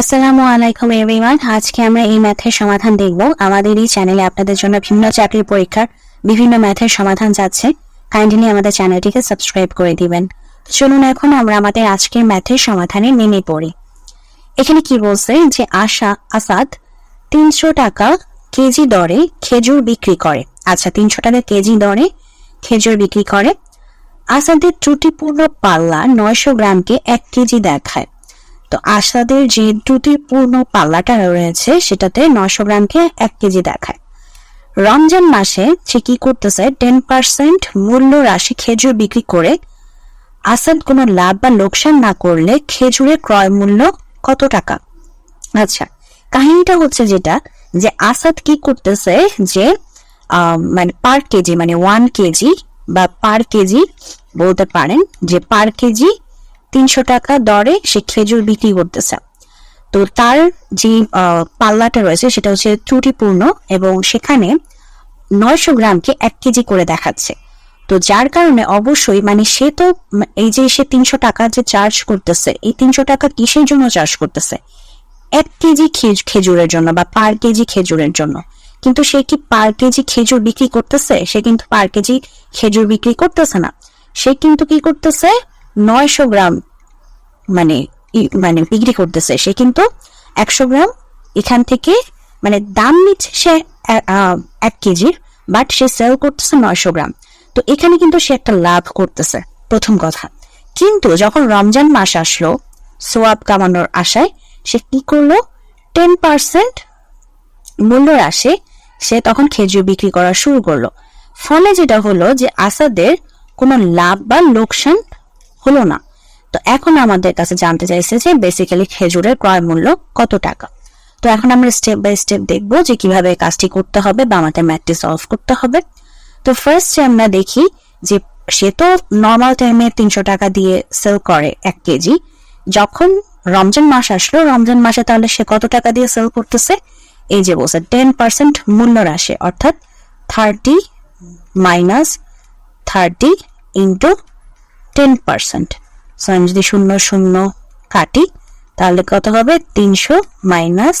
আসসালামু আলাইকুম এভরিওয়ান। আজকে আমরা এই ম্যাথের সমাধান দেখব। আমাদের এই চ্যানেলে আপনাদের জন্য ভিন্ন চাকরির পরীক্ষার বিভিন্ন ম্যাথের সমাধান যাচ্ছে। কাইন্ডলি আমাদের চ্যানেলটিকে সাবস্ক্রাইব করে দিবেন। চলুন এখন আমরা আমাদের আজকের ম্যাথের সমাধানে নেমে পড়ি। এখানে কি বলছে যে আশা আসাদ তিনশো টাকা কেজি দরে খেজুর বিক্রি করে। আচ্ছা তিনশো টাকা কেজি দরে খেজুর বিক্রি করে। আসাদের ত্রুটিপূর্ণ পাল্লা নয়শো গ্রামকে এক কেজি দেখায়। তো আসাদের যে ত্রুটিপূর্ণ পাল্লাটা রয়েছে, সেটাতে নশো গ্রামকে এক কেজি দেখায়। রমজান মাসে সে কি করতেছে? টেন পার্সেন্ট মূল্য রাশি খেজুর বিক্রি করে আসাদ কোনো লাভ বা লোকসান না করলে খেজুরের ক্রয় মূল্য কত টাকা? আচ্ছা কাহিনীটা হচ্ছে যেটা, যে আসাদ কি করতেছে যে মানে পার কেজি মানে ওয়ান কেজি বা পার কেজি বলতে পারেন, যে পার কেজি তিনশো টাকা দরে সে খেজুর বিক্রি করতেছে। তো তার যে পাল্লাটা রয়েছে সেটা হচ্ছে ত্রুটিপূর্ণ এবং সেখানে নয়শো গ্রামকে এক কেজি করে দেখাচ্ছে। তো যার কারণে অবশ্যই মানে সে তো এই যে সে তিনশো টাকা যে চার্জ করতেছে, এই তিনশো টাকা কিসের জন্য চার্জ করতেছে? এক কেজি খেজুরের জন্য বা পার কেজি খেজুরের জন্য। কিন্তু সে কি পার কেজি খেজুর বিক্রি করতেছে? সে কিন্তু পার কেজি খেজুর বিক্রি করতেছে না। সে কিন্তু কি করতেছে? নয়শো গ্রাম মানে মানে বিক্রি করতেছে। সে কিন্তু একশো গ্রাম এখান থেকে মানে দাম নিচ্ছে সে এক কেজির বাট সে সেল করতেছে নয়শো গ্রাম। তো এখানে কিন্তু সে একটা লাভ করতেছে, প্রথম কথা। কিন্তু যখন রমজান মাস আসলো, সোয়াব কামানোর আশায় সে কি করল? টেন পার্সেন্ট মূল্য রাশে সে তখন খেজুর বিক্রি করা শুরু করল। ফলে যেটা হলো যে আসাদের কোনো লাভ বা লোকসান হলো না। তো এখন আমাদের কাছে জানতে চাইছে যে বেসিক্যালি খেজুরের ক্রয় মূল্য কত টাকা। তো এখন আমরা স্টেপ বাই স্টেপ দেখব যে কীভাবে কাজটি করতে হবে বা আমাদের ম্যাথটি সলভ করতে হবে। তো ফার্স্ট আমরা দেখি যে সে তো নর্মাল টাইমে তিনশো টাকা দিয়ে সেল করে এক কেজি। যখন রমজান মাস আসলো, রমজান মাসে তাহলে সে কত টাকা দিয়ে সেল করতেছে? এই যে বলছে টেন পার্সেন্ট মূল্য রাশে, অর্থাৎ thirty minus thirty into ten percent so আমি যদি শূন্য শূন্য কাটি, তাহলে কত হবে? তিনশো মাইনাস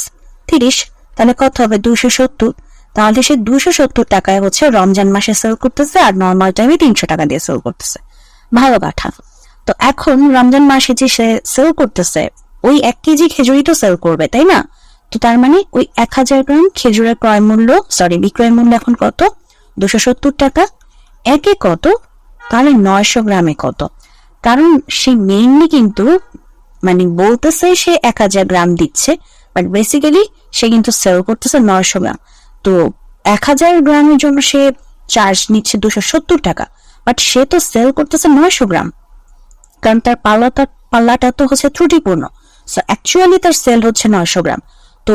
তিরিশ। তাহলে কত হবে? দুশো সত্তর। তাহলে সে দুশো সত্তর টাকায় হচ্ছে রমজান মাসে সেল করতেছে আর নর্মাল টাইমে তিনশো টাকা দিয়ে সেল করতেছে। ভালো কথা। তো এখন রমজান মাসে যে সে সেল করতেছে, ওই এক কেজি খেজুরি তো সেল করবে, তাই না? তো তার মানে ওই এক হাজার গ্রাম খেজুরের ক্রয় মূল্য সরি বিক্রয় মূল্য এখন কত? দুশো সত্তর টাকা। একে কত? তাহলে নয়শো গ্রামে কত? কারণ সে মেইনলি কিন্তু মানে বলতেছে সে এক হাজার গ্রাম দিচ্ছে বাট বেসিক্যালি সে কিন্তু সেল করতেছে নয়শো গ্রাম। তো এক হাজার গ্রামের জন্য সে চার্জ নিচ্ছে দুশো সত্তর টাকা বাট সে তো সেল করতেছে নয়শো গ্রাম। কারণ তার পাল্লাটা পাল্লাটা তো হচ্ছে ত্রুটিপূর্ণ। সো অ্যাকচুয়ালি তার সেল হচ্ছে নয়শো গ্রাম। তো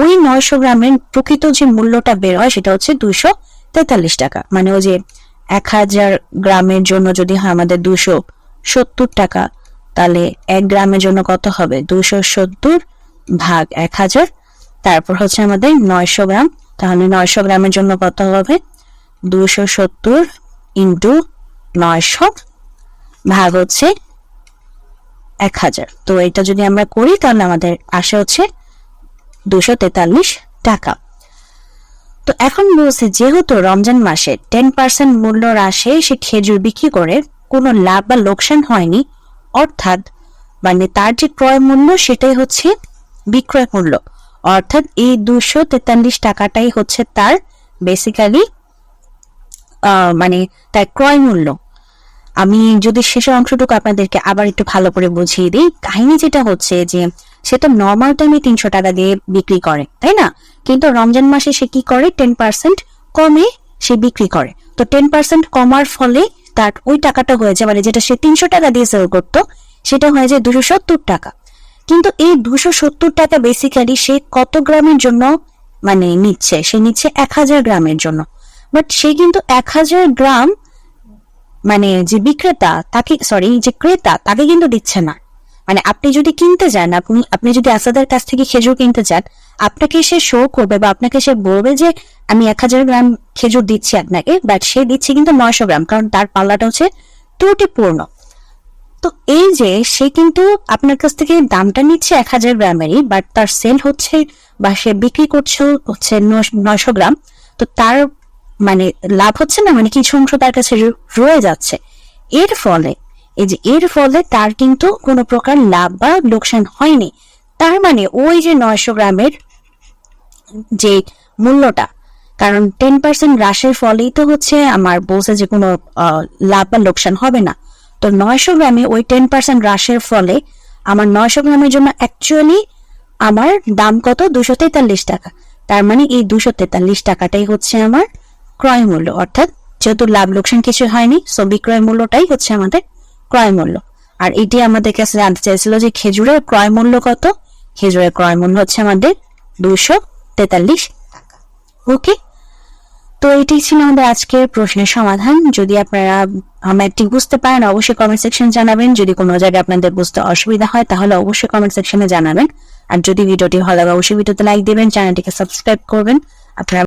ওই নয়শো গ্রামের প্রকৃত যে মূল্যটা বের হয় সেটা হচ্ছে দুশো তেতাল্লিশ টাকা। মানে ওই যে এক হাজার গ্রামের জন্য যদি হয় আমাদের দুশো সত্তর টাকা, তাহলে এক গ্রামের জন্য কত হবে? দুশো সত্তর ভাগ এক হাজার, তারপর হচ্ছে আমাদের নয়শো গ্রাম। তাহলে নয়শো গ্রামের জন্য কত হবে? দুশো সত্তর ইন্টু নয়শো ভাগ হচ্ছে এক হাজার। তো এটা যদি আমরা করি, তাহলে আমাদের আসে হচ্ছে দুশো তেতাল্লিশ টাকা। তো এখন বলছে, যেহেতু রমজান মাসে টেন পার্সেন্ট মূল্য হ্রাসে সে খেজুর বিক্রি করে, কোনো লাভ বা লোকসান হয়নি। অর্থাৎ মানে তার যে ক্রয় মূল্য, সেটাই হচ্ছে বিক্রয় মূল্য। অর্থাৎ এই দুশো তেতাল্লিশ টাকাটাই হচ্ছে তার বেসিক্যালি মানে তার ক্রয় মূল্য। আমি যদি শেষের অংশটুকু আপনাদেরকে আবার একটু ভালো করে বুঝিয়ে দিই, কাহিনী যেটা হচ্ছে যে, সে তো নর্মাল টাইমে তিনশো টাকা দিয়ে বিক্রি করে, তাই না? কিন্তু রমজান মাসে সে কি করে? টেন পার্সেন্ট কমে সে বিক্রি করে। তো টেন পার্সেন্ট কমার ফলে তার ওই টাকাটা হয়ে যায় মানে যেটা সে তিনশো টাকা দিয়ে সেল করতো, সেটা হয়ে যায় দুশো সত্তর টাকা। কিন্তু এই দুশো সত্তর টাকা বেসিক্যালি সে কত গ্রামের জন্য মানে নিচ্ছে? সে নিচ্ছে এক হাজার গ্রামের জন্য। বাট সে কিন্তু এক হাজার গ্রাম মানে যে বিক্রেতা তাকে সরি যে ক্রেতা তাকে কিন্তু দিচ্ছে না। মানে আপনি যদি কিনতে যান, আপনি আপনি যদি আসাদের কাছ থেকে খেজুর কিনতে চান আপনাকে সে শো করবে বা আপনাকে সে বলবে যে, আমি এক হাজার গ্রাম খেজুর দিচ্ছি আপনাকে বাট সে দিচ্ছে কিন্তু নয়শো গ্রাম, কারণ তার পাল্লাটা হচ্ছে ত্রুটিপূর্ণ। তো এই যে সে কিন্তু আপনার কাছ থেকে দামটা নিচ্ছে এক হাজার গ্রামেরই বাট তার সেল হচ্ছে বা সে বিক্রি করছে হচ্ছে নয়শো গ্রাম। তো তার মানে লাভ হচ্ছে না মানে কিছু অংশ তার কাছে রয়ে যাচ্ছে। এর ফলে, এই যে এর ফলে তার কিন্তু কোনো প্রকার লাভ বা লোকসান হয়নি। তার মানে ওই যে নয়শো গ্রামের যে মূল্যটা, কারণ টেন পার্সেন্ট হ্রাসের ফলেই তো হচ্ছে আমার বলছে যে কোনো লাভ বা লোকসান হবে না। তো নয়শো গ্রামে ওই টেন পার্সেন্ট হ্রাসের ফলে আমার নয়শো গ্রামের জন্য অ্যাকচুয়ালি আমার দাম কত? দুশো তেতাল্লিশ টাকা। তার মানে এই দুশো তেতাল্লিশ টাকাটাই হচ্ছে আমার ক্রয় মূল্য, অর্থাৎ যেহেতু লাভ লোকসান কিছু হয়নি সো বিক্রয় মূল্যটাই হচ্ছে আমাদের ক্রয় মূল্য। আর এটি আমাদের কাছে জানতে চাইছিল যে খেজুরের ক্রয় মূল্য কত? খেজুরের ক্রয় মূল্য হচ্ছে আমাদের দুশো তেতাল্লিশ ওকে তো এটাই ছিল আমাদের আজকের প্রশ্নের সমাধান। যদি আপনারা ম্যাথটি বুঝতে পারেন, অবশ্যই কমেন্ট সেকশন জানাবেন। যদি কোনো জায়গায় আপনাদের বুঝতে অসুবিধা হয়, তাহলে অবশ্যই কমেন্ট সেকশনে জানাবেন। আর যদি ভিডিওটি ভালো লাগে, অবশ্যই ভিডিওতে লাইক দিবেন চ্যানেলটিকে সাবস্ক্রাইব করবেন। আপনারা